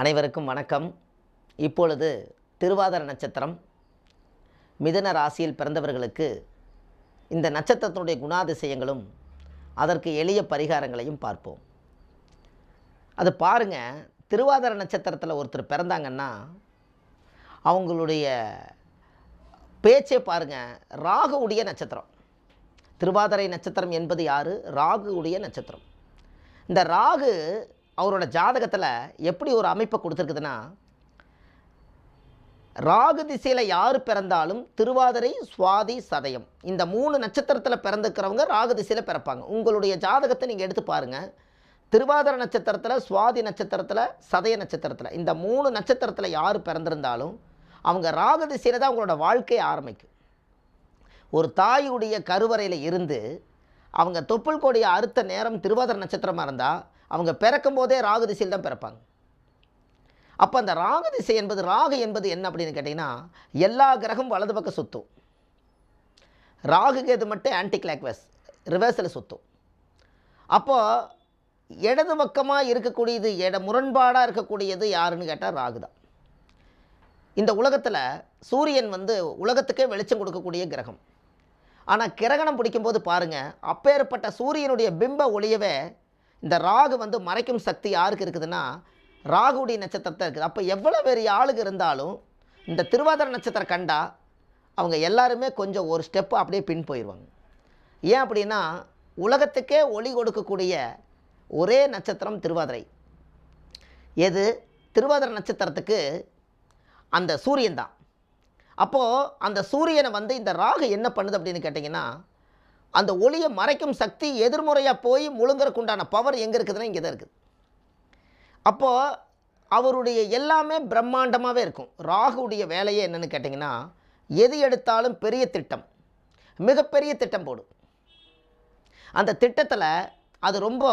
அனைவருக்கும் வணக்கம். இப்பொழுது திருவாதிர நட்சத்திரம். மிதன ராசியில் பிறந்தவர்களுக்கு இந்த நட்சத்திரத்தினுடைய குணாதிசயங்களும் அதற்கு எளிய பரிகாரங்களையும் பார்ப்போம். அது பாருங்க திருவாதிர நட்சத்திரத்தில் ஒருத்தர் பிறந்தாங்கன்னா அவங்களுடைய பேச்சே பாருங்கள் ராகுவுடைய நட்சத்திரம். திருவாதிரை நட்சத்திரம் என்பது யார்? ராகுவுடைய நட்சத்திரம். இந்த ராகு அவரோட ஜாதகத்தில் எப்படி ஒரு அமைப்பை கொடுத்துருக்குதுன்னா ராகு திசையில் யார் பிறந்தாலும் திருவாதிரை சுவாதி சதயம். இந்த மூணு நட்சத்திரத்தில் பிறந்துக்கிறவங்க ராகு திசையில் பிறப்பாங்க. உங்களுடைய ஜாதகத்தை நீங்கள் எடுத்து பாருங்கள் திருவாதிரை நட்சத்திரத்தில் சுவாதி நட்சத்திரத்தில் சதய நட்சத்திரத்தில். இந்த மூணு நட்சத்திரத்தில் யார் பிறந்திருந்தாலும் அவங்க ராகு திசையில் தான் அவங்களோட வாழ்க்கையை ஆரம்பிக்கும். ஒரு தாயுடைய கருவறையில் இருந்து அவங்க தொப்புள் கொடியை அறுத்த நேரம் திருவாதிரை நட்சத்திரமாக இருந்தால் அவங்க பிறக்கும் போதே ராகு திசையில் தான் பிறப்பாங்க. அப்போ அந்த ராகு திசை என்பது ராகு என்பது என்ன அப்படின்னு கேட்டிங்கன்னா எல்லா கிரகமும் வலது பக்கம் சுற்றும் ராகு கேது மட்டும் ஆன்டி கிளாக்வஸ் ரிவர்ஸில் சுற்றும் அப்போது இடது பக்கமாக இருக்கக்கூடியது இட முரண்பாடாக இருக்கக்கூடியது யாருன்னு கேட்டால் ராகு தான். இந்த உலகத்தில் சூரியன் வந்து உலகத்துக்கே வெளிச்சம் கொடுக்கக்கூடிய கிரகம். ஆனால் கிரகணம் பிடிக்கும்போது பாருங்கள் அப்பேற்பட்ட சூரியனுடைய பிம்ப ஒளியவே இந்த ராகு வந்து மறைக்கும் சக்தி யாருக்கு இருக்குதுன்னா ராகுடைய நட்சத்திரத்தை இருக்குது. அப்போ எவ்வளோ பெரிய ஆளுங்க இருந்தாலும் இந்த திருவாதிரை நட்சத்திரம் கண்டா அவங்க எல்லாருமே கொஞ்சம் ஒரு ஸ்டெப்பு அப்படியே பின் போயிடுவாங்க ஏன் அப்படின்னா உலகத்துக்கே ஒளி கொடுக்கக்கூடிய ஒரே நட்சத்திரம் திருவாதிரை. எது? திருவாதிரை நட்சத்திரத்துக்கு அந்த சூரியன் தான். அப்போது அந்த சூரியனை வந்து இந்த ராகு என்ன பண்ணுது அப்படின்னு கேட்டிங்கன்னா அந்த ஒளியை மறைக்கும் சக்தி எதிர்முறையாக போய் முழுங்கறக்குண்டான பவர் எங்கே இருக்குதுன்னா இங்கே தான் இருக்குது. அப்போது அவருடைய எல்லாமே பிரம்மாண்டமாகவே இருக்கும். ராகுடைய வேலையே என்னென்னு கேட்டிங்கன்னா எது எடுத்தாலும் பெரிய திட்டம். மிகப்பெரிய திட்டம் போடும். அந்த திட்டத்தில் அது ரொம்ப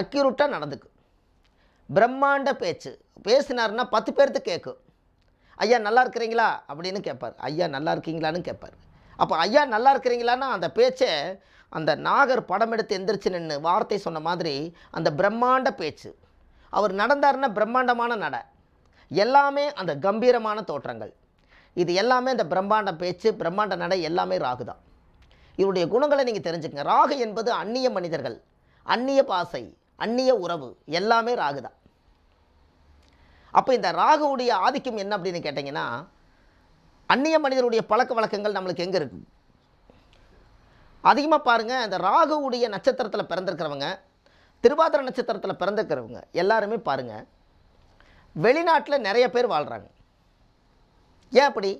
அக்யூரட்டாக நடந்துக்கும் பிரம்மாண்ட பேச்சு. பேசினாருன்னா பத்து பேர்த்து கேட்கும் ஐயா நல்லா இருக்கிறீங்களா? அப்படின்னு கேட்பார் ஐயா நல்லா இருக்கீங்களான்னு கேட்பார் அப்போ ஐயா நல்லா இருக்கிறீங்களான்னா அந்த பேச்சை அந்த நாகர் படம் எடுத்து எந்திரிச்சு நின்று வார்த்தை சொன்ன மாதிரி அந்த பிரம்மாண்ட பேச்சு. அவர் நடந்தாருன்னா பிரம்மாண்டமான நட. எல்லாமே அந்த கம்பீரமான தோற்றங்கள். இது எல்லாமே இந்த பிரம்மாண்ட பேச்சு பிரம்மாண்ட நடை எல்லாமே ராகு தான். இவருடைய குணங்களை நீங்கள் தெரிஞ்சுக்கங்க. ராகு என்பது அந்நிய மனிதர்கள் அந்நிய பாசை அந்நிய உறவு எல்லாமே ராகு தான். அப்போ இந்த ராகுவுடைய ஆதிக்கம் என்ன அப்படின்னு கேட்டிங்கன்னா அந்நிய மனிதருடைய பழக்க வழக்கங்கள் நம்மளுக்கு எங்கே இருக்கு? அதிகமாக பாருங்கள் இந்த ராகுவுடைய நட்சத்திரத்தில் பிறந்திருக்கிறவங்க திருவாதிர நட்சத்திரத்தில் பிறந்திருக்கிறவங்க எல்லாருமே பாருங்கள் வெளிநாட்டில் நிறைய பேர் வாழ்கிறாங்க ஏன் அப்படி?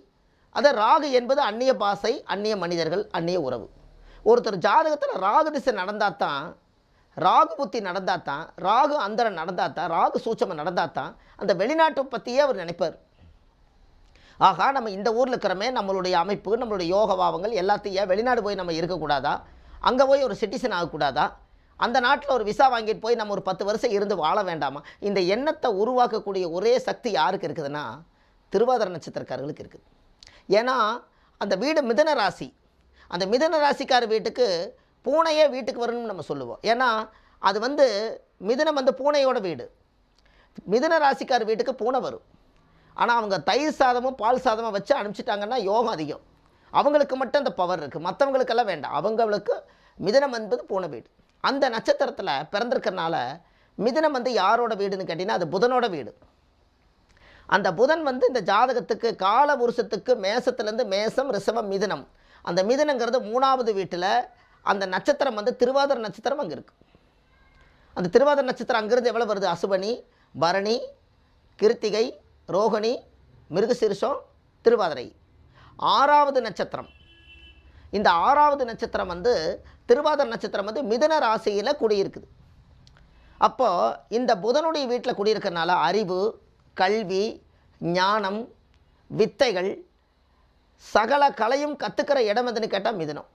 அதை ராகு என்பது அந்நிய பாசை அந்நிய மனிதர்கள் அந்நிய உறவு. ஒருத்தர் ஜாதகத்தில் ராகு திசை நடந்தால் தான் ராகு புத்தி நடந்தால் தான் ராகு அந்தரம் நடந்தால் தான் ராகு சூட்சமம் நடந்தால் தான் அந்த வெளிநாட்டை பற்றியே அவர் நினைப்பார். ஆகா நம்ம இந்த ஊரில் இருக்கிறமே நம்மளுடைய அமைப்பு நம்மளுடைய யோக பாவங்கள் எல்லாத்தையும் வெளிநாடு போய் நம்ம இருக்கக்கூடாதா? அங்கே போய் ஒரு சிட்டிசன் ஆகக்கூடாதா? அந்த நாட்டில் ஒரு விசா வாங்கிட்டு போய் நம்ம ஒரு பத்து வருஷம் இருந்து வாழ வேண்டாமா? இந்த எண்ணத்தை உருவாக்கக்கூடிய ஒரே சக்தி யாருக்கு இருக்குதுன்னா திருவாதிர நட்சத்திரக்காரர்களுக்கு இருக்குது ஏன்னா அந்த வீடு மிதன ராசி. அந்த மிதன ராசிக்கார வீட்டுக்கு பூனையே வீட்டுக்கு வரணும்னு நம்ம சொல்லுவோம். ஏன்னா அது வந்து மிதுனம் வந்து பூனையோட வீடு. மிதுன ராசிக்கார வீட்டுக்கு பூனை வரும். ஆனால் அவங்க தயிர் சாதமும் பால் சாதமும் வச்சு அனுப்பிச்சிட்டாங்கன்னா யோகம் அதிகம். அவங்களுக்கு மட்டும் அந்த பவர் இருக்குது மற்றவங்களுக்கெல்லாம் வேண்டாம். அவங்களுக்கு மிதனம் என்பது பூனை வீடு. அந்த நட்சத்திரத்தில் பிறந்திருக்கிறனால மிதனம் வந்து யாரோட வீடுன்னு கேட்டிங்கன்னா அது புதனோட வீடு. அந்த புதன் வந்து இந்த ஜாதகத்துக்கு கால புருஷத்துக்கு மேசத்துலேருந்து மேசம் ரிசவம் மிதனம். அந்த மிதனங்கிறது மூணாவது வீட்டில் அந்த நட்சத்திரம் வந்து திருவாதிர நட்சத்திரம் அங்கே இருக்குது அந்த திருவாதிர நட்சத்திரம் அங்கேருந்து எவ்வளோ வருது? அசுபனி பரணி கிருத்திகை ரோகிணி மிருகசீரிஷம் திருவாதிரை. ஆறாவது நட்சத்திரம். இந்த ஆறாவது நட்சத்திரம் வந்து திருவாதிரை நட்சத்திரம் வந்து மிதன ராசியில் குடியிருக்குது. அப்போது இந்த புதனுடைய வீட்டில் குடியிருக்கிறனால அறிவு கல்வி ஞானம் வித்தைகள் சகல கலையும் கற்றுக்கிற இடம் எதுன்னு கேட்டால் மிதனம்.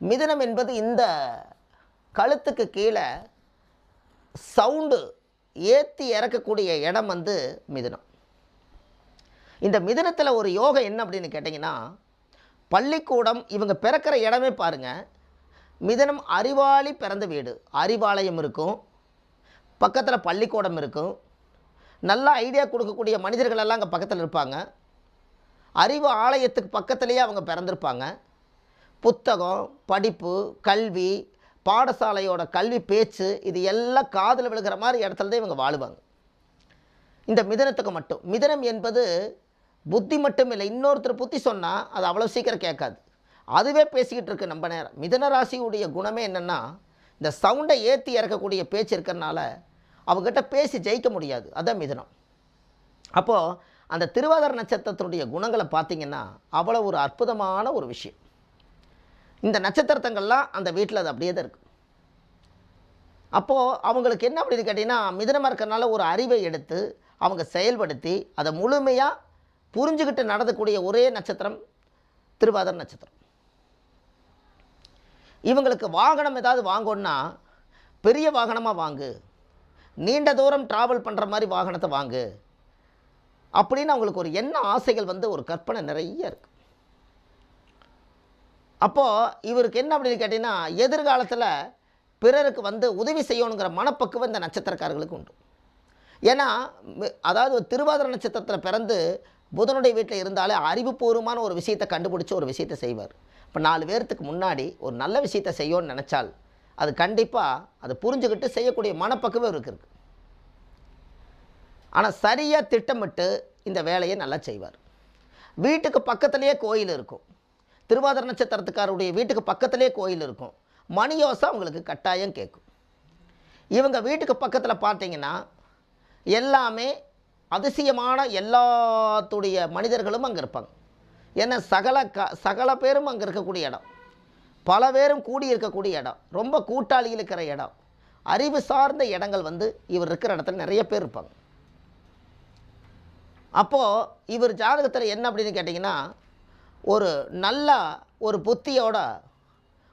மிதனம் என்பது இந்த கழுத்துக்கு கீழே சவுண்டு ஏற்றி இறக்கக்கூடிய இடம் வந்து மிதனம். இந்த மிதனத்தில் ஒரு யோகம் என்ன அப்படின்னு கேட்டிங்கன்னா பள்ளிக்கூடம் இவங்க பிறக்கிற இடமே பாருங்கள் மிதனம் அறிவாளி பிறந்த வீடு. அறிவாலயம் இருக்கும். பக்கத்தில் பள்ளிக்கூடம் இருக்கும். நல்ல ஐடியா கொடுக்கக்கூடிய மனிதர்களெல்லாம் அங்கே பக்கத்தில் இருப்பாங்க. அறிவு ஆலயத்துக்கு பக்கத்துலேயே அவங்க பிறந்திருப்பாங்க. புத்தகம் படிப்பு கல்வி பாடசாலையோட கல்வி பேச்சு இது எல்லாம் காதில் விழுகிற மாதிரி இடத்துல தான் இவங்க வாழுவாங்க. இந்த மிதனத்துக்கு மட்டும். மிதனம் என்பது புத்தி மட்டும் இல்லை இன்னொருத்தர் புத்தி சொன்னால் அது அவ்வளோ சீக்கிரம் கேட்காது. அதுவே பேசிக்கிட்டு இருக்கு நம்ம நேரம். மிதன ராசியுடைய குணமே என்னென்னா இந்த சவுண்டை ஏற்றி இறக்கக்கூடிய பேச்சு இருக்கிறனால அவங்ககிட்ட பேசி ஜெயிக்க முடியாது. அதான் மிதனம். அப்போது அந்த திருவாதிர நட்சத்திரத்தினுடைய குணங்களை பார்த்தீங்கன்னா அவ்வளோ ஒரு அற்புதமான ஒரு விஷயம். இந்த நட்சத்திரத்தங்கள்லாம் அந்த வீட்டில் அது அப்படியே தான் இருக்குது அப்போது அவங்களுக்கு என்ன அப்படின்னு கேட்டிங்கன்னா மிதனமாக இருக்கிறனால ஒரு அறிவை எடுத்து அவங்க செயல்படுத்தி அதை முழுமையாக புரிஞ்சுக்கிட்டு நடந்தக்கூடிய ஒரே நட்சத்திரம் திருவாதிர நட்சத்திரம். இவங்களுக்கு வாகனம் ஏதாவது வாங்கணுன்னா பெரிய வாகனமாக வாங்கு. நீண்ட தூரம் ட்ராவல் பண்ணுற மாதிரி வாகனத்தை வாங்கு. அப்படின்னு அவங்களுக்கு ஒரு எண்ண ஆசைகள் வந்து ஒரு கற்பனை நிறைய இருக்குது அப்போது இவருக்கு என்ன அப்படின்னு கேட்டிங்கன்னா எதிர்காலத்தில் பிறருக்கு வந்து உதவி செய்யணுங்கிற மனப்பக்குவம் இந்த நட்சத்திரக்காரர்களுக்கு உண்டு. ஏன்னா அதாவது ஒரு திருவாதிர நட்சத்திரத்தில் பிறந்து புதனுடைய வீட்டில் இருந்தாலே அறிவுபூர்வமான ஒரு விஷயத்தை கண்டுபிடிச்சி ஒரு விஷயத்தை செய்வார். இப்போ நாலு பேர்த்துக்கு முன்னாடி ஒரு நல்ல விஷயத்தை செய்யணும்னு நினச்சால் அது கண்டிப்பாக அதை புரிஞ்சுக்கிட்டு செய்யக்கூடிய மனப்பக்குவம் இவருக்கு இருக்கு. ஆனால் சரியாக திட்டமிட்டு இந்த வேலையை நல்லா செய்வார். வீட்டுக்கு பக்கத்துலேயே கோயில் இருக்கும். திருவாதிர நட்சத்திரத்துக்காரருடைய வீட்டுக்கு பக்கத்துலேயே கோயில் இருக்கும். மணி யோசை அவங்களுக்கு கட்டாயம் கேட்கும். இவங்க வீட்டுக்கு பக்கத்தில் பார்த்தீங்கன்னா எல்லாமே அதிசயமான எல்லாத்துடைய மனிதர்களும் அங்கே இருப்பாங்க. ஏன்னா சகல க சகல பேரும் அங்கே இருக்கக்கூடிய இடம். பல பேரும் கூடி இருக்கக்கூடிய இடம். ரொம்ப கூட்டாளிகள் இருக்கிற இடம். அறிவு சார்ந்த இடங்கள் வந்து இவர் இருக்கிற இடத்துல நிறைய பேர் இருப்பாங்க. அப்போது இவர் ஜாதகத்தில் என்ன அப்படின்னு கேட்டிங்கன்னா ஒரு நல்ல ஒரு புத்தியோட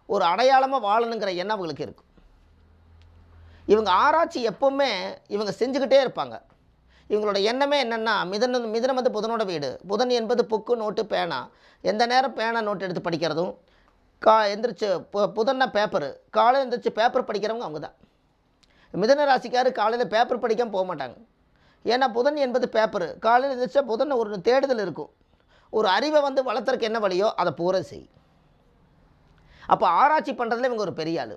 ஒரு அடையாளமாக வாழணுங்கிற எண்ணம் அவங்களுக்கு இருக்கும். இவங்க ஆராய்ச்சி எப்பவுமே இவங்க செஞ்சுக்கிட்டே இருப்பாங்க. இவங்களோட எண்ணமே என்னென்னா மிதன மிதனம் வந்து புதனோட வீடு. புதன் என்பது புக்கு நோட்டு பேனா. எந்த நேரம் பேனா நோட்டு எடுத்து படிக்கிறதும் கா எந்திரிச்சு பு புதன்னா பேப்பரு. காலையில் எந்திரிச்சு பேப்பர் படிக்கிறவங்க அவங்க தான். மிதன ராசிக்காரு காலையில் பேப்பர் படிக்காமல் போக மாட்டாங்க. ஏன்னா புதன் என்பது பேப்பரு. காலையில் எழுந்திரிச்சா புதன் ஒரு தேடுதல் இருக்கும். ஒரு அறிவை வந்து வளர்த்துறக்கு என்ன வழியோ அதை பூரா செய். அப்போ ஆராய்ச்சி பண்ணுறதுல இவங்க ஒரு பெரிய ஆள்.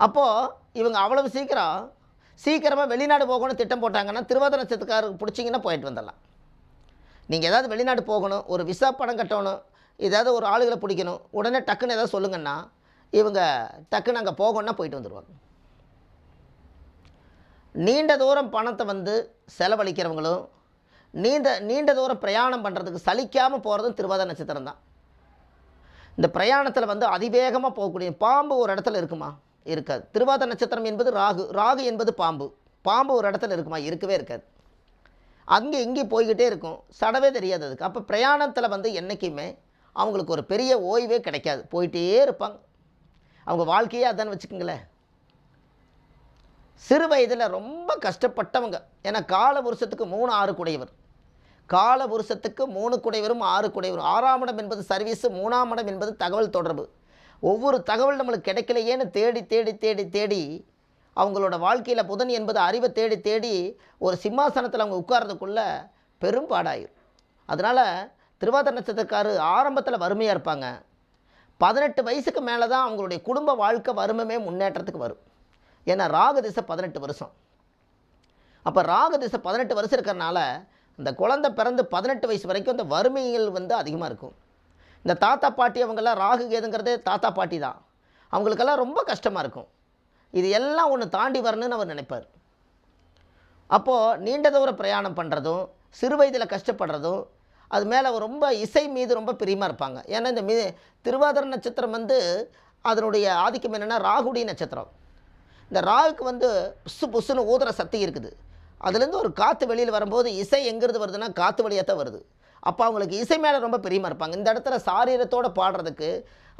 அப்போது இவங்க அவ்வளவு சீக்கிரம் சீக்கிரமாக வெளிநாடு போகணும்னு திட்டம் போட்டாங்கன்னா திருவாதிர நட்சத்திரக்காரருக்கு பிடிச்சிங்கன்னா போயிட்டு வந்துடலாம். நீங்கள் ஏதாவது வெளிநாடு போகணும் ஒரு விசா பணம் கட்டணும் ஏதாவது ஒரு ஆளுகளை பிடிக்கணும் உடனே டக்குன்னு ஏதாவது சொல்லுங்கன்னா இவங்க டக்குன்னு அங்கே போகணுன்னா போயிட்டு வந்துடுவாங்க நீண்ட தூரம் பணத்தை வந்து செலவழிக்கிறவங்களும் நீண்ட நீண்ட தூரம் பிரயாணம் பண்ணுறதுக்கு சலிக்காமல் போகிறதும் திருவாத நட்சத்திரம் தான் இந்த பிரயாணத்தில் வந்து அதிவேகமாக போகக்கூடிய பாம்பு ஒரு இடத்துல இருக்குமா? இருக்காது. திருவாத நட்சத்திரம் என்பது ராகு. ராகு என்பது பாம்பு. பாம்பு ஒரு இடத்துல இருக்குமா? இருக்கவே இருக்காது. அங்கே இங்கே போய்கிட்டே இருக்கும். சடவே தெரியாது அதுக்கு. அப்போ பிரயாணத்தில் வந்து என்றைக்குமே அவங்களுக்கு ஒரு பெரிய ஓய்வே கிடைக்காது. போயிட்டே இருப்பாங்க. அவங்க வாழ்க்கையே அதான் வச்சுக்கோங்களேன். சிறு வயதில் ரொம்ப கஷ்டப்பட்டவங்க. ஏன்னா கால புருஷத்துக்கு மூணு ஆறு குடையவர். கால புருஷத்துக்கு மூணு குடைவரும் ஆறு குடைவரும் ஆறாம் இடம் என்பது சர்வீஸு மூணாம் இடம் என்பது தகவல் தொடர்பு. ஒவ்வொரு தகவல் நம்மளுக்கு கிடைக்கலையேன்னு தேடி தேடி தேடி தேடி அவங்களோட வாழ்க்கையில் புதன் என்பது அறிவை தேடி தேடி ஒரு சிம்மாசனத்தில் அவங்க உட்கார்றதுக்குள்ள பெரும் பாடாயிரும். அதனால் திருவாதிர நட்சத்திரக்காரு ஆரம்பத்தில் வறுமையாக இருப்பாங்க. பதினெட்டு வயசுக்கு மேலே தான் அவங்களுடைய குடும்ப வாழ்க்கை வறுமையுமே முன்னேற்றத்துக்கு வரும். ஏன்னா ராகு திசை பதினெட்டு வருஷம். அப்போ ராகு திசை பதினெட்டு வருஷம் இருக்கிறனால இந்த குழந்தை பிறந்து பதினெட்டு வயசு வரைக்கும் இந்த வறுமைகள் வந்து அதிகமாக இருக்கும். இந்த தாத்தா பாட்டி அவங்கெல்லாம் ராகு கேதுங்கிறதே தாத்தா பாட்டி தான். அவங்களுக்கெல்லாம் ரொம்ப கஷ்டமாக இருக்கும். இது எல்லாம் ஒன்று தாண்டி வரணும்னு அவர் நினைப்பார். அப்போது நீண்ட தூர பிரயாணம் பண்ணுறதும் சிறு வயதில் கஷ்டப்படுறதும் அது மேலே ரொம்ப இசை மீது ரொம்ப பிரியமாக இருப்பாங்க. ஏன்னா இந்த மீ திருவாதிர நட்சத்திரம் வந்து அதனுடைய ஆதிக்கம் என்னென்னா ராகுடி நட்சத்திரம். இந்த ராகுக்கு வந்து புசு புசுன்னு ஊதுற சக்தி இருக்குது. அதுலேருந்து ஒரு காற்று வெளியில் வரும்போது இசை எங்கிறது வருதுன்னா காற்று வழியாக தான் வருது. அப்போ அவங்களுக்கு இசை மேலே ரொம்ப பிரியமாக இருப்பாங்க. இந்த இடத்துல சாரீரத்தோடு பாடுறதுக்கு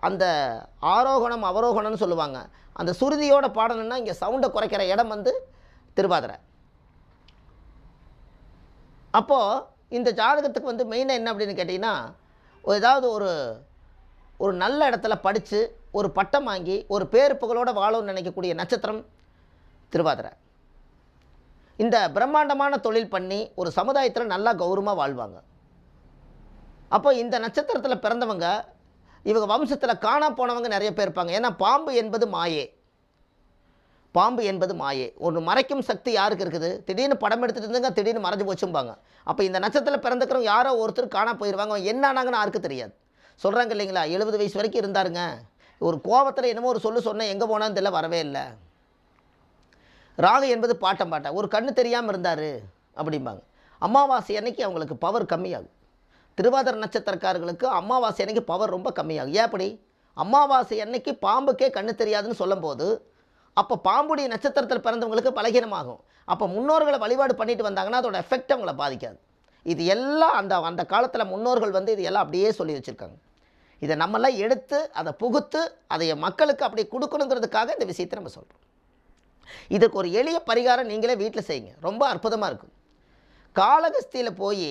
அந்த ஆரோகணம் அவரோகணம்னு சொல்லுவாங்க. அந்த சுருதியோட பாடணும்னா இங்கே சவுண்டை குறைக்கிற இடம் வந்து திருவாதிரை. அப்போது இந்த ஜாதகத்துக்கு வந்து மெயினாக என்ன அப்படின்னு கேட்டிங்கன்னா ஏதாவது ஒரு ஒரு நல்ல இடத்துல படித்து ஒரு பட்டம் வாங்கி ஒரு பேர் புகழோடு வாழணும்னு நினைக்கக்கூடிய நட்சத்திரம் திருவாதிரை. இந்த பிரம்மாண்டமான தொழில் பண்ணி ஒரு சமுதாயத்தில் நல்லா கௌரவமாக வாழ்வாங்க. அப்போ இந்த நட்சத்திரத்தில் பிறந்தவங்க இவங்க வம்சத்தில் காணா போனவங்க நிறைய பேர் இருப்பாங்க. ஏன்னா பாம்பு என்பது மாயே. பாம்பு என்பது மாயே. ஒன்று மறைக்கும் சக்தி யாருக்கு இருக்குது? திடீர்னு படம் எடுத்துகிட்டு இருந்துங்க திடீர்னு மறைஞ்சு போச்சும்பாங்க. அப்போ இந்த நட்சத்திரத்தில் பிறந்துக்கிறவங்க யாரோ ஒருத்தர் காணா போயிடுவாங்க அவங்க என்ன ஆனாங்கன்னு யாருக்கு தெரியாது. சொல்கிறாங்க இல்லைங்களா? எழுபது வயசு வரைக்கும் இருந்தாருங்க. ஒரு கோபத்தில் என்னமோ ஒரு சொல்லு சொன்னேன் எங்கே போனான்னு தெரியல வரவே இல்லை. ராகு என்பது பாட்டம் பாட்டம் ஒரு கண்ணு தெரியாமல் இருந்தார் அப்படிம்பாங்க. அமாவாசை அன்னைக்கு அவங்களுக்கு பவர் கம்மியாகும். திருவாதிர நட்சத்திரக்காரர்களுக்கு அமாவாசை அன்னைக்கு பவர் ரொம்ப கம்மியாகும். ஏன் அப்படி? அமாவாசை அன்னைக்கு பாம்புக்கே கண்ணு தெரியாதுன்னு சொல்லும்போது அப்போ பாம்புடைய நட்சத்திரத்தில் பிறந்தவங்களுக்கு பலகீனமாகும். அப்போ முன்னோர்களை வழிபாடு பண்ணிட்டு வந்தாங்கன்னா அதோட எஃபெக்ட் அவங்கள பாதிக்காது. இது எல்லாம் அந்த அந்த காலத்தில் முன்னோர்கள் வந்து இது எல்லாம் அப்படியே சொல்லி வச்சுருக்காங்க. இதை நம்மெல்லாம் எடுத்து அதை புகுத்து அதை மக்களுக்கு அப்படி கொடுக்கணுங்கிறதுக்காக இந்த விஷயத்தை நம்ம சொல்கிறோம் இதுக்கு ஒரு எளிய பரிகாரம் நீங்களே வீட்டில் செய்யுங்க. ரொம்ப அற்புதமாக இருக்கும். காளகஸ்தியில் போய்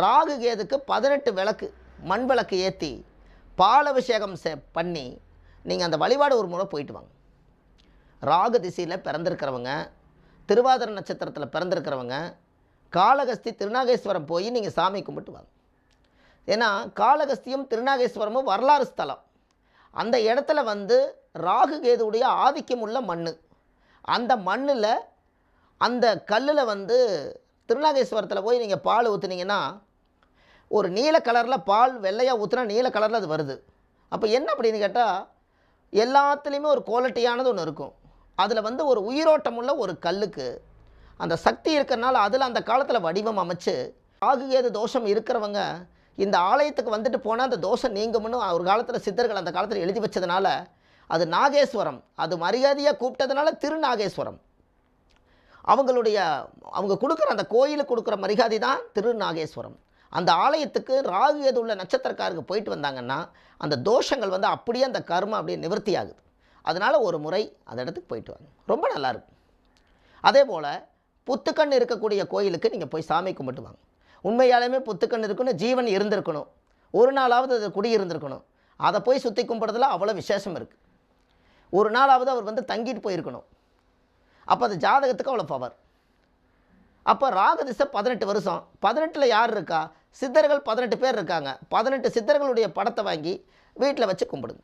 ராகு கேதுக்கு பதினெட்டு விளக்கு மண் விளக்கு ஏற்றி பாலபிஷேகம் செ பண்ணி நீங்கள் அந்த வழிபாடு ஒரு முறை போயிட்டு வாங்க. ராகு திசையில் பிறந்திருக்கிறவங்க திருவாதிர நட்சத்திரத்தில் பிறந்திருக்கிறவங்க காளகஸ்தி திருநாகேஸ்வரம் போய் நீங்கள் சாமி கும்பிட்டு வாங்க. ஏன்னா காளகஸ்தியும் திருநாகேஸ்வரமும் வரலாறு ஸ்தலம். அந்த இடத்துல வந்து ராகு கேதுவுடைய ஆதிக்கம் உள்ள மண் அந்த மண்ணில் அந்த கல்லில் வந்து திருநாகேஸ்வரத்தில் போய் நீங்கள் பால் ஊற்றுனீங்கன்னா ஒரு நீல கலரில் பால் வெள்ளையாக ஊற்றுனா நீல கலரில் அது வருது. அப்போ என்ன அப்படின்னு கேட்டால் எல்லாத்துலேயுமே ஒரு குவாலிட்டியானது ஒன்று இருக்கும். அதில் வந்து ஒரு உயிரோட்டம் உள்ள ஒரு கல்லுக்கு அந்த சக்தி இருக்கிறனால அதில் அந்த காலத்தில் வடிவம் அமைச்சு ஆகுகேது தோஷம் இருக்கிறவங்க இந்த ஆலயத்துக்கு வந்துட்டு போனால் அந்த தோஷம் நீங்கும்னு ஒரு காலத்தில் சித்தர்கள் அந்த காலத்தில் எழுதி வச்சதுனால அது நாகேஸ்வரம் அது மரியாதையாக கூப்பிட்டதுனால திருநாகேஸ்வரம். அவங்களுடைய அவங்க கொடுக்குற அந்த கோயிலுக்கு கொடுக்குற மரியாதை தான் திருநாகேஸ்வரம். அந்த ஆலயத்துக்கு ராகு எது உள்ள நட்சத்திரக்காருக்கு போயிட்டு வந்தாங்கன்னா அந்த தோஷங்கள் வந்து அப்படியே அந்த கர்மம் அப்படியே நிவர்த்தி ஆகுது. அதனால் ஒரு முறை அந்த இடத்துக்கு போயிட்டு வாங்க. ரொம்ப நல்லாயிருக்கும் அதே போல் புத்துக்கண் இருக்கக்கூடிய கோயிலுக்கு நீங்கள் போய் சாமி கும்பிட்டு வாங்க. உண்மையாலுமே புத்துக்கண் இருக்கணும் ஜீவன் இருந்திருக்கணும். ஒரு நாளாவது அது குடியிருந்திருக்கணும் அதை போய் சுற்றி கும்பிட்றதுல அவ்வளோ விசேஷம் இருக்குது ஒரு நாளாவது அவர் வந்து தங்கிட்டு போயிருக்கணும். அப்போ அந்த ஜாதகத்துக்கு அவ்வளோ பவர் அப்போ ராகதிசை பதினெட்டு வருஷம். பதினெட்டில் யார் இருக்கா? சித்தர்கள் பதினெட்டு பேர் இருக்காங்க. பதினெட்டு சித்தர்களுடைய படத்தை வாங்கி வீட்டில் வச்சு கும்பிடுங்க.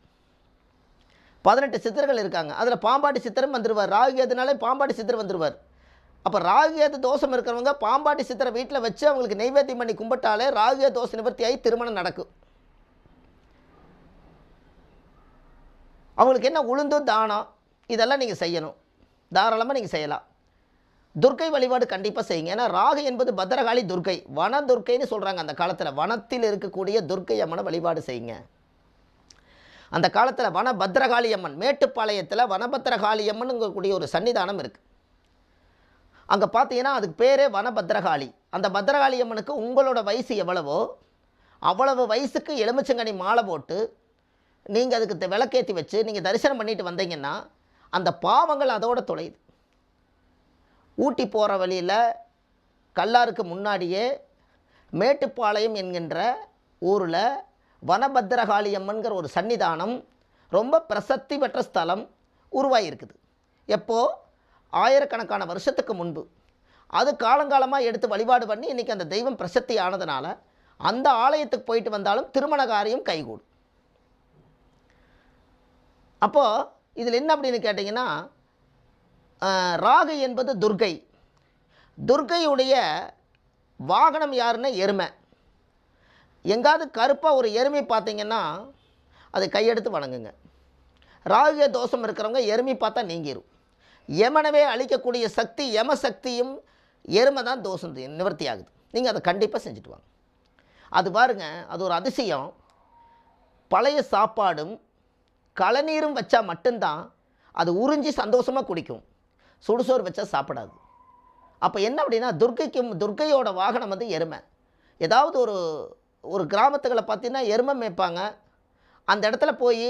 பதினெட்டு சித்தர்கள் இருக்காங்க. அதில் பாம்பாட்டி சித்தரும் வந்துடுவார் ராகுகேதுனாலே பாம்பாட்டி சித்தர் வந்துடுவார் அப்போ ராகுகேது தோஷம் இருக்கிறவங்க பாம்பாட்டி சித்தரை வீட்டில் வச்சு அவங்களுக்கு நெய்வேத்தியம் பண்ணி கும்பிட்டாலே ராகுகே தோஷ நிவர்த்தியாகி திருமணம் நடக்கும். அவங்களுக்கு என்ன உளுந்து தானம் இதெல்லாம் நீங்கள் செய்யணும். தாராளமாக நீங்கள் செய்யலாம். துர்க்கை வழிபாடு கண்டிப்பாக செய்யுங்க. ஏன்னா ராகு என்பது பத்திரகாளி துர்க்கை. வன துர்க்கைன்னு சொல்கிறாங்க அந்த காலத்தில். வனத்தில் இருக்கக்கூடிய துர்க்கை அம்மனை வழிபாடு செய்யுங்க. அந்த காலத்தில் வன பத்திரகாளி அம்மன் மேட்டுப்பாளையத்தில் வனபத்திரகாளி அம்மனுங்கக்கூடிய ஒரு சன்னிதானம் இருக்குது அங்கே பார்த்தீங்கன்னா அதுக்கு பேரே வனபத்ரகாளி அந்த பத்திரகாளி அம்மனுக்கு உங்களோட வயசு எவ்வளவோ அவ்வளவு வயசுக்கு எலுமிச்சங்கனி மாலை போட்டு நீங்கள் அதுக்கு த- வச்சு நீங்கள் தரிசனம் பண்ணிட்டு வந்தீங்கன்னா அந்த பாவங்கள் அதோட தொலையுது. ஊட்டி போகிற வழியில் கல்லாருக்கு முன்னாடியே மேட்டுப்பாளையம் என்கின்ற ஊரில் வனபத்திரகாளி அம்மன்கிற ஒரு சன்னிதானம் ரொம்ப பிரசத்தி பெற்ற ஸ்தலம் உருவாகியிருக்குது எப்போது ஆயிரக்கணக்கான வருஷத்துக்கு முன்பு. அது காலங்காலமாக எடுத்து வழிபாடு பண்ணி இன்றைக்கி அந்த தெய்வம் பிரசத்தி ஆனதுனால அந்த ஆலயத்துக்கு போயிட்டு வந்தாலும் திருமண காரியம் கைகூடும். அப்போது இதில் என்ன அப்படின்னு கேட்டிங்கன்னா ராகு என்பது துர்க்கை. துர்க்கையுடைய வாகனம் யாருன்னா எருமை. எங்காவது கருப்பாக ஒரு எருமை பார்த்தீங்கன்னா அதை கையெடுத்து வணங்குங்க. ராகு தோஷம் இருக்கிறவங்க எருமை பார்த்தா நீங்கிரும். யமனவே அழிக்கக்கூடிய சக்தி யம சக்தியும் எருமை தான் தோஷம் நிவர்த்தி ஆகுது. நீங்கள் அதை கண்டிப்பாக செஞ்சுட்டு வாங்க. அது பாருங்க அது ஒரு அதிசயம். பழைய சாப்பாடும் களநீரும் வச்சா மட்டும்தான் அது உறிஞ்சி சந்தோஷமாக குடிக்கும். சுடுசோறு வச்சா சாப்பிடாது. அப்போ என்ன அப்படின்னா துர்க்கைக்கும் துர்க்கையோட வாகனம் வந்து எருமை. ஏதாவது ஒரு ஒரு கிராமத்துகளை பார்த்தீங்கன்னா எருமை மேய்ப்பாங்க. அந்த இடத்துல போய்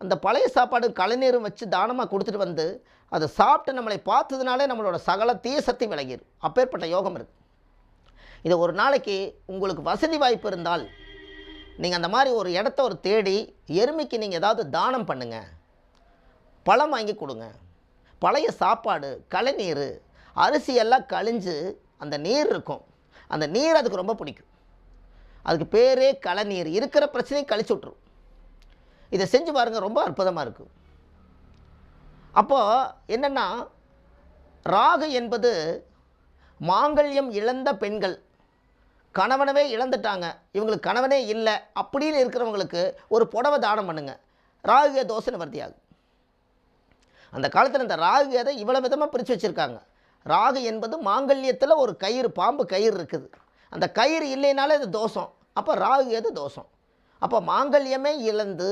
அந்த பழைய சாப்பாடு களைநீரும் வச்சு தானமாக கொடுத்துட்டு வந்து அதை சாப்பிட்டு நம்மளை பார்த்ததுனாலே நம்மளோட சகல தீய சக்தி விலகிடும் அப்பேற்பட்ட யோகம் இருக்குது இது ஒரு நாளைக்கு உங்களுக்கு வசதி வாய்ப்பு இருந்தால் நீங்கள் அந்த மாதிரி ஒரு இடத்த ஒரு தேடி எருமைக்கு நீங்கள் ஏதாவது தானம் பண்ணுங்கள் பழம் வாங்கி கொடுங்க. பழைய சாப்பாடு களைநீர் அரிசியெல்லாம் கழிஞ்சு அந்த நீர் இருக்கும். அந்த நீர் அதுக்கு ரொம்ப பிடிக்கும். அதுக்கு பேரே களநீர் இருக்கிற பிரச்சனையை கழிச்சு விட்ரும் இதை செஞ்சு பாருங்கள் ரொம்ப அற்புதமாக இருக்கும் அப்போது என்னென்னா ராகு என்பது மாங்கல்யம் இழந்த பெண்கள். கணவனவே இழந்துட்டாங்க. இவங்களுக்கு கணவனே இல்லை. அப்படின்னு இருக்கிறவங்களுக்கு ஒரு புடவை தானம் பண்ணுங்க. ராகு தோசை வருதியாகும். அந்த காலத்தில் இந்த ராகு இவ்வளோ விதமாக பிரித்து வச்சுருக்காங்க. ராகு என்பது மாங்கல்யத்தில் ஒரு கயிறு பாம்பு கயிறு இருக்குது. அந்த கயிறு இல்லைனாலே அது தோஷம். அப்போ ராகு எது தோஷம்? அப்போ மாங்கல்யமே இழந்து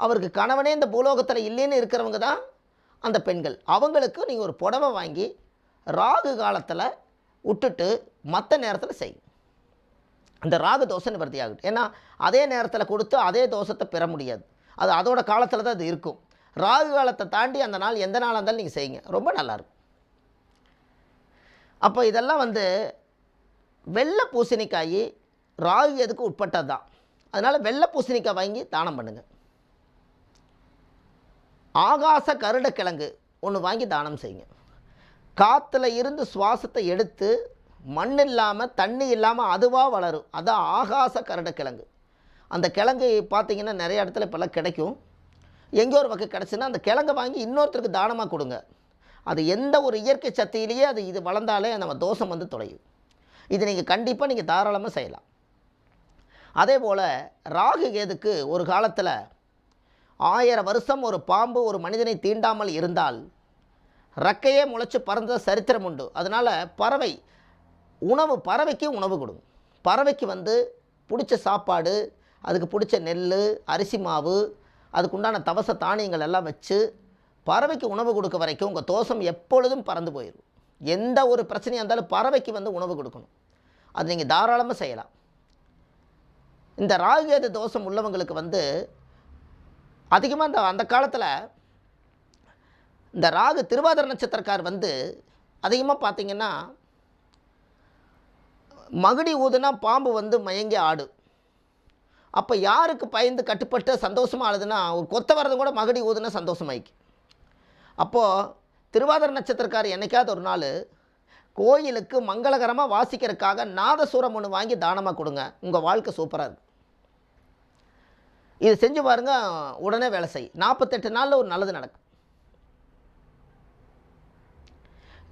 அவருக்கு கணவனே இந்த பூலோகத்தில் இல்லைன்னு இருக்கிறவங்க தான் அந்த பெண்கள். அவங்களுக்கு நீங்கள் ஒரு புடவை வாங்கி ராகு காலத்தில் விட்டுட்டு மற்ற நேரத்தில் செய்யும் அந்த ராகு தோசை நிவர்த்தி ஆகுது ஏன்னா அதே நேரத்தில் கொடுத்து அதே தோஷத்தை பெற முடியாது. அது அதோட காலத்தில் தான் அது இருக்கும். ராகு காலத்தை தாண்டி அந்த நாள் எந்த நாளாக இருந்தாலும் நீங்கள் செய்யுங்க. ரொம்ப நல்லாயிருக்கும் அப்போ இதெல்லாம் வந்து வெள்ளை பூசணிக்காய் ராகு எதுக்கு உட்பட்டது தான். அதனால் வெள்ளை பூசணிக்காய் வாங்கி தானம் பண்ணுங்கள் ஆகாச கருடக்கிழங்கு ஒன்று வாங்கி தானம் செய்யுங்க. காற்றுல இருந்து சுவாசத்தை எடுத்து மண் இல்லாமல் தண்ணி இல்லாமல் அதுவாக வளரும். அதான் ஆகாச கரடக்கிழங்கு அந்த கிழங்கு பார்த்திங்கன்னா நிறைய இடத்துல இப்போல்லாம் கிடைக்கும். எங்கே ஒரு பக்கம் கிடச்சுன்னா அந்த கிழங்கை வாங்கி இன்னொருத்தருக்கு தானமாக கொடுங்க. அது எந்த ஒரு இயற்கை சக்தியிலேயே அது இது வளர்ந்தாலே நம்ம தோஷம் வந்து தொலையும். இது நீங்கள் கண்டிப்பாக நீங்கள் தாராளமாக செய்யலாம். அதே போல் ராகு கேதுக்கு ஒரு காலத்தில் ஆயிரம் வருஷம் ஒரு பாம்பு ஒரு மனிதனை தீண்டாமல் இருந்தால் ரெக்கையே முளைச்சி பறந்த சரித்திரம் உண்டு. அதனால் பறவை உணவு பறவைக்கு உணவு கொடுங்க. பறவைக்கு வந்து பிடிச்ச சாப்பாடு அதுக்கு பிடிச்ச நெல் அரிசி மாவு அதுக்குண்டான தவச தானியங்கள் எல்லாம் வச்சு பறவைக்கு உணவு கொடுக்க வரைக்கும் உங்கள் தோஷம் எப்பொழுதும் பறந்து போயிடும் எந்த ஒரு பிரச்சனையாக இருந்தாலும் பறவைக்கு வந்து உணவு கொடுக்கணும். அது நீங்கள் தாராளமாக செய்யலாம். இந்த ராகுகேது தோஷம் உள்ளவங்களுக்கு வந்து அதிகமாக இந்த அந்த காலத்தில் இந்த ராகு திருவாதிர நட்சத்திரக்கார் வந்து அதிகமாக பார்த்திங்கன்னா மகுடி ஊதுனா பாம்பு வந்து மயங்கி ஆடு. அப்போ யாருக்கு பயந்து கட்டுப்பட்டு சந்தோஷமாக ஆளுதுன்னா ஒரு கொத்த வரது கூட மகுடி ஊதுனா சந்தோஷமாயிக்கு. அப்போது திருவாதிர நட்சத்திரக்கார் என்றைக்காவது ஒரு நாள் கோயிலுக்கு மங்களகரமாக வாசிக்கிறதுக்காக நாதசூரம் ஒன்று வாங்கி தானமாக கொடுங்க உங்கள் வாழ்க்கை சூப்பராக இருக்கும் இது செஞ்சு பாருங்க உடனே வேலை செய். நாற்பத்தெட்டு நாளில் ஒரு நல்லது நடக்கும்.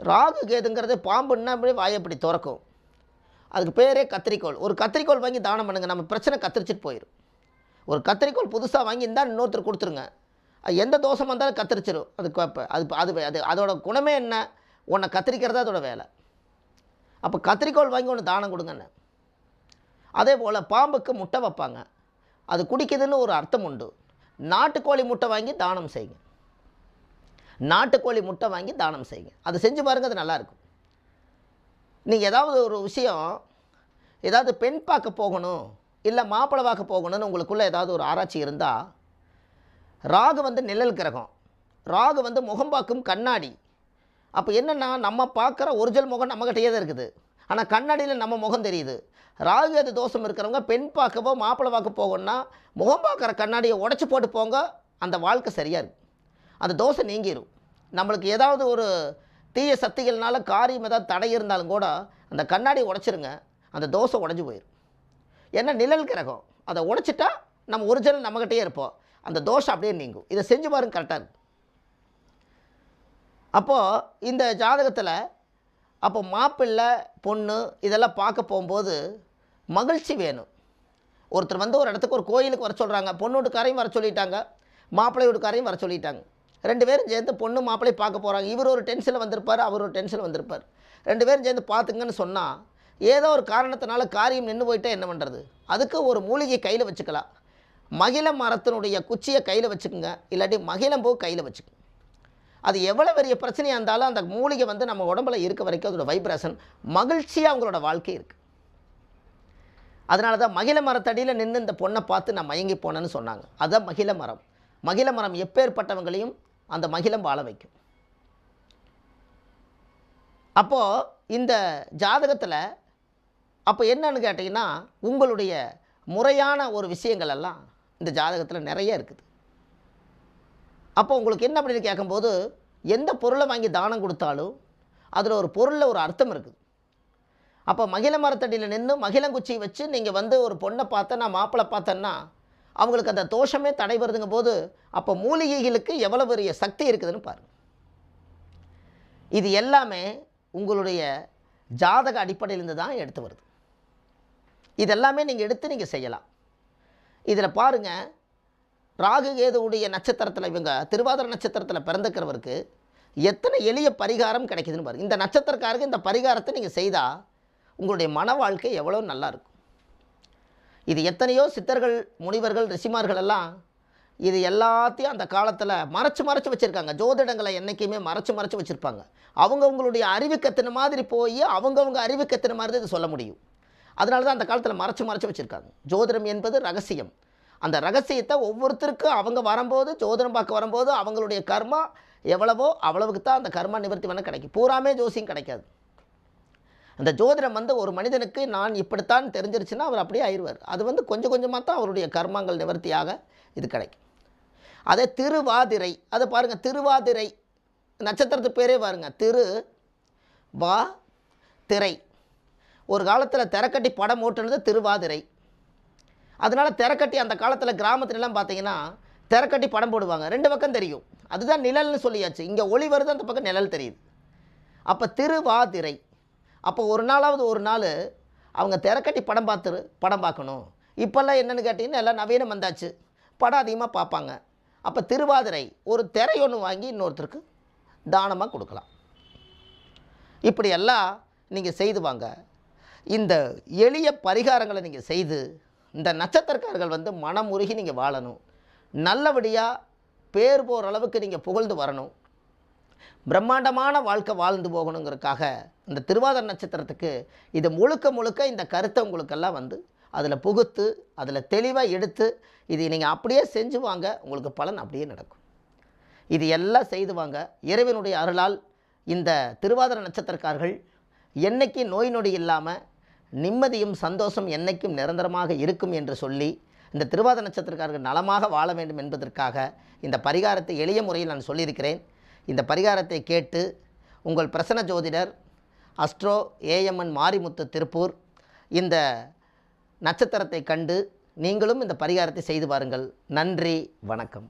ராகு கேதுங்கிறது பாம்புன்னா அப்படியே வாயை அப்படி திறக்கும். அதுக்கு பேரே கத்திரிக்கோள். ஒரு கத்திரிக்கோள் வாங்கி தானம் பண்ணுங்கள் நம்ம பிரச்சனை கத்திரிச்சிட்டு போயிடும் ஒரு கத்திரிக்கோள் புதுசாக வாங்கி இருந்தால் இன்னொருத்தர் கொடுத்துருங்க. அது எந்த தோஷம் வந்தாலும் கத்திரிச்சிடும் அதுக்கு அப்போ அது அது அது அதோட குணமே என்ன? உன்னை கத்திரிக்கிறது அதோட வேலை. அப்போ கத்திரிக்கோள் வாங்கி ஒன்று தானம் கொடுங்கன்னு. அதே போல் பாம்புக்கு முட்டை வைப்பாங்க. அது குடிக்குதுன்னு ஒரு அர்த்தம் உண்டு. நாட்டுக்கோழி முட்டை வாங்கி தானம் செய்யுங்க. நாட்டுக்கோழி முட்டை வாங்கி தானம் செய்யுங்க. அது செஞ்சு பாருங்கள் அது நல்லாயிருக்கும் நீங்கள் ஏதாவது ஒரு விஷயம் ஏதாவது பெண் பார்க்க போகணும் இல்லை மாப்பிள்ளை பார்க்க போகணும்னு உங்களுக்குள்ளே ஏதாவது ஒரு ஆராய்ச்சி இருந்தால் ராகு வந்து நிழல் கிரகம். ராகு வந்து முகம் பார்க்கும் கண்ணாடி. அப்போ என்னென்னா நம்ம பார்க்குற ஒரிஜினல் முகம் நம்மகிட்டயே தான் இருக்குது. ஆனால் கண்ணாடியில் நம்ம முகம் தெரியுது. ராகு அது தோஷம் இருக்கிறவங்க பெண் பார்க்கவோ மாப்பிள்ளை பார்க்க போகணும்னா முகம் பார்க்குற கண்ணாடியை உடச்சி போட்டு போங்க அந்த வாழ்க்கை சரியாக இருக்கும் அந்த தோசை நீங்கிடும் நம்மளுக்கு ஏதாவது ஒரு தீய சக்திகள்னால காரியம் ஏதாவது தடை இருந்தாலும் கூட அந்த கண்ணாடி உடைச்சிருங்க அந்த தோசை உடஞ்சி போயிடும் ஏன்னா நிழல் கிரகம். அதை உடைச்சிட்டா நம்ம ஒரிஜினல் நம்மகிட்டே இருப்போம். அந்த தோஷம் அப்படியே நீங்கும். இதை செஞ்சு பாருங்க கரெக்டாக இருக்கும். அப்போது இந்த ஜாதகத்தில் அப்போ மாப்பிள்ளை பொண்ணு இதெல்லாம் பார்க்க போகும்போது மகிழ்ச்சி வேணும். ஒருத்தர் வந்து ஒரு இடத்துக்கு ஒரு கோயிலுக்கு வர சொல்கிறாங்க பொண்ணு வீட்டுக்காரையும் வர சொல்லிட்டாங்க மாப்பிள்ளை வீட்டுக்காரையும் வர சொல்லிட்டாங்க. ரெண்டு பேரும் சேர்ந்து பொண்ணு மாப்பிள்ளை பார்க்க போகிறாங்க இவர் ஒரு டென்ஷனில் வந்திருப்பார் அவர் ஒரு டென்ஷனில் வந்திருப்பார். ரெண்டு பேரும் சேர்ந்து பார்த்துங்கன்னு சொன்னால் ஏதோ ஒரு காரணத்தினால காரியம் நின்று போயிட்டா என்ன பண்ணுறது அதுக்கு ஒரு மூலிகை கையில் வச்சுக்கலாம். மகிழ மரத்தினுடைய குச்சியை கையில் வச்சுக்கோங்க. இல்லாட்டி மகிழம்பூ கையில் வச்சுக்கோங்க அது எவ்வளோ பெரிய பிரச்சனையாக இருந்தாலும் அந்த மூலிகை வந்து நம்ம உடம்புல இருக்க வரைக்கும் அதோட வைப்ரேஷன் மகிழ்ச்சியாக அவங்களோட வாழ்க்கை இருக்குது அதனால தான் மகிழ மரத்தடியில் நின்று இந்த பொண்ணை பார்த்து நான் மயங்கி போனேன்னு சொன்னாங்க. அதுதான் மகிழ மரம். மகிழ மரம் எப்பேற்பட்டவங்களையும் அந்த மகிழம் வாழ வைக்கும். அப்போது இந்த ஜாதகத்தில் அப்போ என்னன்னு கேட்டிங்கன்னா உங்களுடைய முறையான ஒரு விஷயங்கள் எல்லாம் இந்த ஜாதகத்தில் நிறைய இருக்குது. அப்போ உங்களுக்கு என்ன அப்படின்னு கேட்கும்போது எந்த பொருளை வாங்கி தானம் கொடுத்தாலும் அதில் ஒரு பொருளில் ஒரு அர்த்தம் இருக்குது. அப்போ மகிழ மரத்தடியில் நின்று மகிழங்குச்சி வச்சு நீங்கள் வந்து ஒரு பொண்ணை பார்த்தேன்னா மாப்பிள்ளை பார்த்தேன்னா அவங்களுக்கு அந்த தோஷமே தடைபடுதுங்க போது அப்போ மூலிகைகளுக்கு எவ்வளோ பெரிய சக்தி இருக்குதுன்னு பாருங்கள் இது எல்லாமே உங்களுடைய ஜாதக அடிப்படையிலேருந்து தான் எடுத்து வருது. இதெல்லாமே நீங்கள் எடுத்து நீங்கள் செய்யலாம். இதில் பாருங்கள் ராகு கேதுவுடைய நட்சத்திரத்தில் இவங்க திருவாதிர நட்சத்திரத்தில் பிறந்துக்கிறவருக்கு எத்தனை எளிய பரிகாரம் கிடைக்குதுன்னு பாருங்கள் இந்த நட்சத்திரக்காரருக்கு இந்த பரிகாரத்தை நீங்கள் செய்தால் உங்களுடைய மன வாழ்க்கை எவ்வளோ நல்லாயிருக்கும் இது எத்தனையோ சித்தர்கள் முனிவர்கள் ரிஷிமார்கள் எல்லாம் இது எல்லாத்தையும் அந்த காலத்தில் மறைச்சு மறைச்சு வச்சுருக்காங்க. ஜோதிடங்களை என்றைக்குமே மறைச்சு மறைச்சு வச்சுருப்பாங்க. அவங்கவுங்களுடைய அறிவுக்கத்தின மாதிரி போய் அவங்கவுங்க அறிவுக்கத்தின மாதிரி இது சொல்ல முடியும். அதனால தான் அந்த காலத்தில் மறைச்சு மறைச்சு வச்சுருக்காங்க. ஜோதிடம் என்பது ரகசியம். அந்த ரகசியத்தை ஒவ்வொருத்தருக்கும் அவங்க வரும்போது ஜோதிடம் பார்க்க வரும்போது அவங்களுடைய கர்மா எவ்வளவோ அவ்வளவுக்கு தான் அந்த கர்மா நிவர்த்தி வேணால் கிடைக்கும். பூராமே ஜோசியம் கிடைக்காது. அந்த ஜோதிடம் வந்து ஒரு மனிதனுக்கு நான் இப்படித்தான் தெரிஞ்சிருச்சுன்னா அவர் அப்படியே ஆயிடுவார். அது வந்து கொஞ்சம் கொஞ்சமாக தான் அவருடைய கர்மங்கள் நிவர்த்தியாக இது கிடைக்கும். அதே திருவாதிரை அதை பாருங்கள் திருவாதிரை நட்சத்திரத்து பேரே பாருங்கள் திரு வா திரை. ஒரு காலத்தில் திரக்கட்டி படம் ஓட்டுனது திருவாதிரை. அதனால் திரக்கட்டி அந்த காலத்தில் கிராமத்துலலாம் பார்த்தீங்கன்னா திரக்கட்டி படம் போடுவாங்க. ரெண்டு பக்கம் தெரியும். அதுதான் நிழல்னு சொல்லியாச்சு. இங்கே ஒளி வருது அந்த பக்கம் நிழல் தெரியுது. அப்போ திருவாதிரை. அப்போ ஒரு நாளாவது ஒரு நாள் அவங்க திறக்கட்டி படம் பார்த்துரு படம் பார்க்கணும். இப்போல்லாம் என்னென்னு கேட்டிங்கன்னா எல்லாம் நவீனம் வந்தாச்சு. படம் அதிகமாக பார்ப்பாங்க. அப்போ திருவாதிரை ஒரு திரை ஒன்று வாங்கி இன்னொருத்தருக்கு தானமாக கொடுக்கலாம். இப்படியெல்லாம் நீங்கள் செய்து வாங்க. இந்த எளிய பரிகாரங்களை நீங்கள் செய்து இந்த நட்சத்திரக்காரர்கள் வந்து மனமுருகி நீங்கள் வாழணும். நல்லபடியாக பேர் போகிற அளவுக்கு நீங்கள் புகழ்ந்து வரணும். பிரம்மாண்டமான வாழ்க்கை வாழ்ந்து போகணுங்கிறதுக்காக இந்த திருவாதிர நட்சத்திரத்துக்கு இது முழுக்க முழுக்க இந்த கருத்தை உங்களுக்கெல்லாம் வந்து அதில் புகுத்து அதில் தெளிவாக எடுத்து இது நீங்கள் அப்படியே செஞ்சு வாங்க உங்களுக்கு பலன் அப்படியே நடக்கும். இது எல்லாம் செய்து வாங்க. இறைவனுடைய அருளால் இந்த திருவாதிர நட்சத்திரக்காரர்கள் என்றைக்கு நோய் நொடி இல்லாமல் நிம்மதியும் சந்தோஷம் என்றைக்கும் நிரந்தரமாக இருக்கும் என்று சொல்லி இந்த திருவாதிர நட்சத்திரக்காரர்கள் நலமாக வாழ வேண்டும் என்பதற்காக இந்த பரிகாரத்தை எளிய முறையில் நான் சொல்லியிருக்கிறேன். இந்த பரிகாரத்தை கேட்டு உங்கள் பிரசன்ன ஜோதிடர் அஸ்ட்ரோ ஏஎம்என் மாரிமுத்து திருப்பூர் இந்த நட்சத்திரத்தை கண்டு நீங்களும் இந்த பரிகாரத்தை செய்து பாருங்கள். நன்றி வணக்கம்.